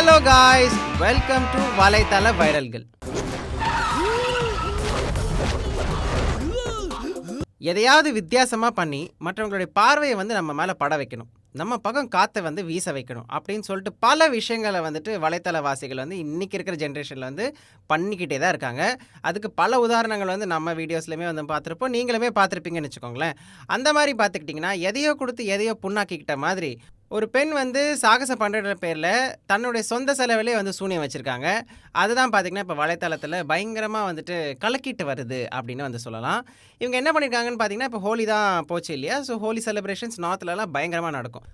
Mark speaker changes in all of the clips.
Speaker 1: Hello guys welcome to வலைத்தள வைரல்கள் எதையாவது வித்தியாசமாக பண்ணி மற்றவங்களுடைய பார்வையை வந்து நம்ம மேலே பட வைக்கணும். நம்ம பக்கம் காற்றை வந்து வீச வைக்கணும் அப்படின்னு சொல்லிட்டு பல விஷயங்களை வந்துட்டு வலைத்தளவாசிகள் வந்து இன்றைக்கி இருக்கிற ஜென்ரேஷனில் வந்து பண்ணிக்கிட்டே தான் இருக்காங்க. அதுக்கு பல உதாரணங்கள் வந்து நம்ம வீடியோஸ்லையுமே வந்து பார்த்துருப்போம். நீங்களுமே பார்த்துருப்பீங்கன்னு வச்சுக்கோங்களேன். அந்த மாதிரி பார்த்துக்கிட்டிங்கன்னா எதையோ கொடுத்து எதையோ புண்ணாக்கிக்கிட்ட மாதிரி ஒரு பெண் வந்து சாகச பண்ணுற பேரில் தன்னுடைய சொந்த செலவிலே வந்து சூனியம் வச்சுருக்காங்க. அதுதான் பார்த்திங்கன்னா இப்போ வலைத்தளத்தில் பயங்கரமாக வந்துட்டு கலக்கிட்டு வருது அப்படின்னு வந்து சொல்லலாம். இவங்க என்ன பண்ணியிருக்காங்கன்னு பார்த்தீங்கன்னா இப்போ ஹோலி தான் போச்சு இல்லையா? ஸோ ஹோலி செலிப்ரேஷன்ஸ் நார்த்லலாம் பயங்கரமாக நடக்கும்.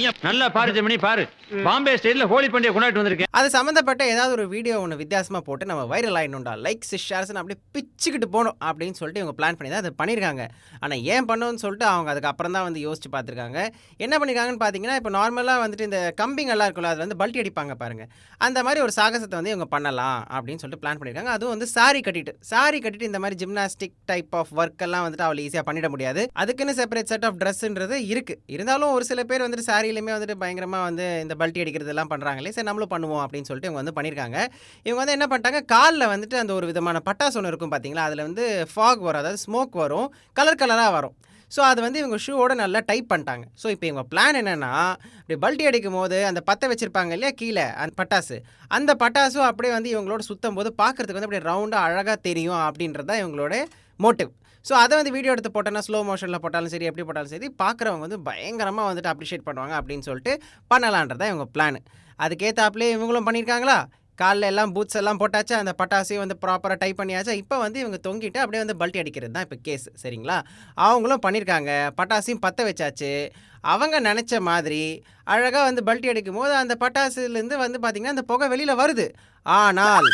Speaker 2: நீ
Speaker 3: நல்லா பாரு ஜெமினி பாரு. பாம்பே ஸ்டைல்ல ஹோலி பண்டிகை கொண்டாடி வந்திருக்கேன்.
Speaker 1: அது சம்மந்தப்பட்ட ஏதாவது ஒரு வீடியோ ஒன்று வித்தியாசமாக போட்டு நம்ம வைரல் ஆகிடணும்டா லைக்ஸ் ஷேர்ஸ்னு அப்படியே பிச்சுக்கிட்டு போகணும் அப்படின்னு சொல்லிட்டு இவங்க பிளான் பண்ணி தான் அதை பண்ணியிருக்காங்க ஆனால் ஏன் பண்ணணும்னு சொல்லிட்டு அவங்க அதுக்கு அப்புறம் தான் வந்து யோசிச்சு பார்த்துருக்காங்க. என்ன பண்ணியிருக்காங்கன்னு பார்த்தீங்கன்னா இப்போ நார்மலாக வந்துட்டு இந்த கம்பிங்கெல்லாம் இருக்குல்ல அது வந்து பல்ட்டி அடிப்பாங்க பாருங்கள் அந்த மாதிரி ஒரு சாகசத்தை வந்து இவங்க பண்ணலாம் அப்படின்னு சொல்லிட்டு பிளான் பண்ணியிருக்காங்க அதுவும் வந்து சாரி கட்டிட்டு சாரி கட்டிட்டு இந்த மாதிரி ஜிம்னாஸ்டிக் டைப் ஆஃப் ஒர்க் எல்லாம் வந்துட்டு அவள் ஈஸியாக பண்ணிட முடியாது. அதுக்குன்னு செப்பரேட் செட் ஆஃப் ட்ரெஸ்ன்றது இருக்குது இருந்தாலும் ஒரு சில பேர் வந்துட்டு சாரியிலுமே வந்துட்டு பயங்கரமாக வந்து இந்த பல்ட்டி அடிக்கிறது எல்லாம் பண்ணுறாங்களே சரி நம்மளும் பண்ணுவோம் அப்படின்னு சொல்லிட்டு இவங்க வந்து பண்ணியிருக்காங்க இவங்க வந்து என்ன பண்ணிட்டாங்க காலில் வந்துட்டு அந்த ஒரு விதமான பட்டாசு ஒன்று இருக்கும் பார்த்தீங்களா அதில் வந்து ஃபாக் வரும் அதாவது ஸ்மோக் வரும் கலர் கலராக வரும். ஸோ அது வந்து இவங்க ஷூவோட நல்லா டைப் பண்ணிட்டாங்க. ஸோ இப்போ இவங்க பிளான் என்னென்னா இப்படி பல்ட்டி அடிக்கும் போது அந்த பற்ற வச்சுருப்பாங்க இல்லையா கீழே அந்த பட்டாசு. அந்த பட்டாசும் அப்படியே வந்து இவங்களோட சுத்தம் போது பார்க்குறதுக்கு வந்து அப்படியே ரவுண்டாக அழகாக தெரியும் அப்படின்றது தான் இவங்களோட மோட்டிவ் ஸோ அதை வந்து வீடியோ எடுத்து போட்டோன்னா ஸ்லோ மோஷனில் போட்டாலும் சரி எப்படி போட்டாலும் சரி பார்க்குறவங்க வந்து பயங்கரமாக வந்துட்டு அப்ரிஷியேட் பண்ணுவாங்க அப்படின்னு சொல்லிட்டு பண்ணலான்றதான் இவங்க பிளான் அதுக்கேற்றாப்புலேயே இவங்களும் பண்ணியிருக்காங்களா காலில் எல்லாம் பூட்ஸ் எல்லாம் போட்டாச்சு அந்த பட்டாசையும் வந்து ப்ராப்பராக டைப் பண்ணியாச்சு. இப்போ வந்து இவங்க தொங்கிட்டு அப்படியே வந்து பல்ட்டி அடிக்கிறது தான் இப்போ கேஸ் சரிங்களா? அவங்களும் பண்ணியிருக்காங்க பட்டாசையும் பற்ற வச்சாச்சு. அவங்க நினச்ச மாதிரி அழகாக வந்து பல்ட்டி அடிக்கும் போது அந்த பட்டாசுலேருந்து வந்து பார்த்திங்கன்னா அந்த புகை வெளியில் வருது. ஆனால்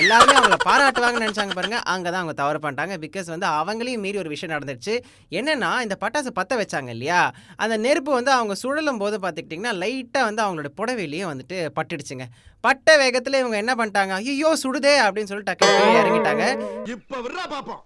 Speaker 1: எல்லாருமே அவங்கள பாராட்டுவாங்கன்னு நினச்சாங்க பாருங்கள் அங்கே தான் அவங்க தவறு பண்ணிட்டாங்க. பிகாஸ் வந்து அவங்களையும் மீறி ஒரு விஷயம் நடந்துடுச்சு. என்னென்னா இந்த பட்டாசு பற்ற வச்சாங்க இல்லையா? அந்த நெருப்பு வந்து அவங்க சுழலும் போது பார்த்துக்கிட்டிங்கன்னா லைட்டாக வந்து அவங்களோட புடவையிலேயே வந்துட்டு பட்டுடுச்சுங்க. பட்ட வேகத்தில் இவங்க என்ன பண்ணிட்டாங்க? ஐயோ சுடுதே அப்படின்னு சொல்லிட்டு டக்கு இறங்கிட்டாங்க.
Speaker 2: இப்போ பார்ப்போம்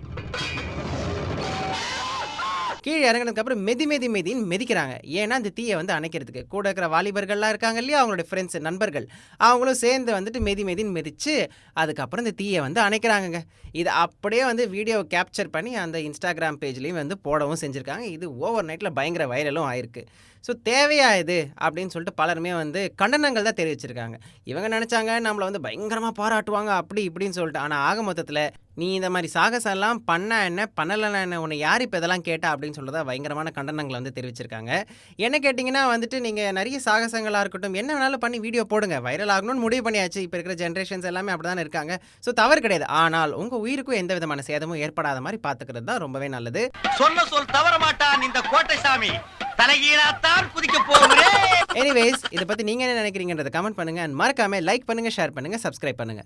Speaker 1: கீழே இறங்கினதுக்கப்புறம் மெதி மெதி மெதின்னு மெதிக்கிறாங்க. ஏன்னா அந்த தீயை வந்து அணைக்கிறதுக்கு. கூட இருக்கிற வாலிபர்கள்லாம் இருக்காங்க இல்லையா? அவங்களோட ஃப்ரெண்ட்ஸ் நண்பர்கள். அவங்களும் சேர்ந்து வந்துட்டு மெதி மெதின்னு மெதிச்சு அதுக்கப்புறம் இந்த தீயை வந்து அணைக்கிறாங்கங்க. இது அப்படியே வந்து வீடியோ கேப்சர் பண்ணி அந்த இன்ஸ்டாகிராம் பேஜ்லேயும் வந்து போடவும் செஞ்சுருக்காங்க. இது ஓவர் நைட்டில் பயங்கர வைரலும் ஆயிருக்கு. ஸோ தேவையா இது? அப்படின்னு சொல்லிட்டு பலருமே வந்து கண்டனங்கள் தான் தெரிவிச்சிருக்காங்க. இவங்க நினச்சாங்க நம்மளை வந்து பயங்கரமாக பாராட்டுவாங்க அப்படி இப்படின்னு சொல்லிட்டு. ஆனால் ஆக மொத்தத்தில் நீ இந்த மாதிரி சாகசம் எல்லாம் பண்ண என்ன பண்ணலைன்னா என்ன உன்னை யார் இப்போ இதெல்லாம் கேட்டா அப்படின்னு சொல்லதான் பயங்கரமான கண்டனங்களை வந்து தெரிவிச்சிருக்காங்க. என்ன கேட்டிங்கன்னா வந்துட்டு நீங்கள் நிறைய சாகசங்களாக இருக்கட்டும் என்ன வேணாலும் பண்ணி வீடியோ போடுங்க. வைரல் ஆகணும்னு முடிவு பண்ணியாச்சு. இப்போ இருக்கிற ஜென்ரேஷன்ஸ் எல்லாமே அப்படி தான் இருக்காங்க. ஸோ தவறு கிடையாது. ஆனால் உங்கள் உயிருக்கும் எந்த விதமான சேதமும் ஏற்படாத மாதிரி பார்த்துக்கிறது தான் ரொம்பவே நல்லது.
Speaker 4: சொன்ன சொல் தவற மாட்டான் இந்த கோட்டை சாமி. தலைகீழாத்தான் குதிக்க போகிறேன்.
Speaker 1: எனிவேஸ் இதை பத்தி நீங்க என்ன நினைக்கிறீங்கன்றத கமெண்ட் பண்ணுங்க. அண்ட் மறக்காம லைக் பண்ணுங்க ஷேர் பண்ணுங்க சப்ஸ்கிரைப் பண்ணுங்க.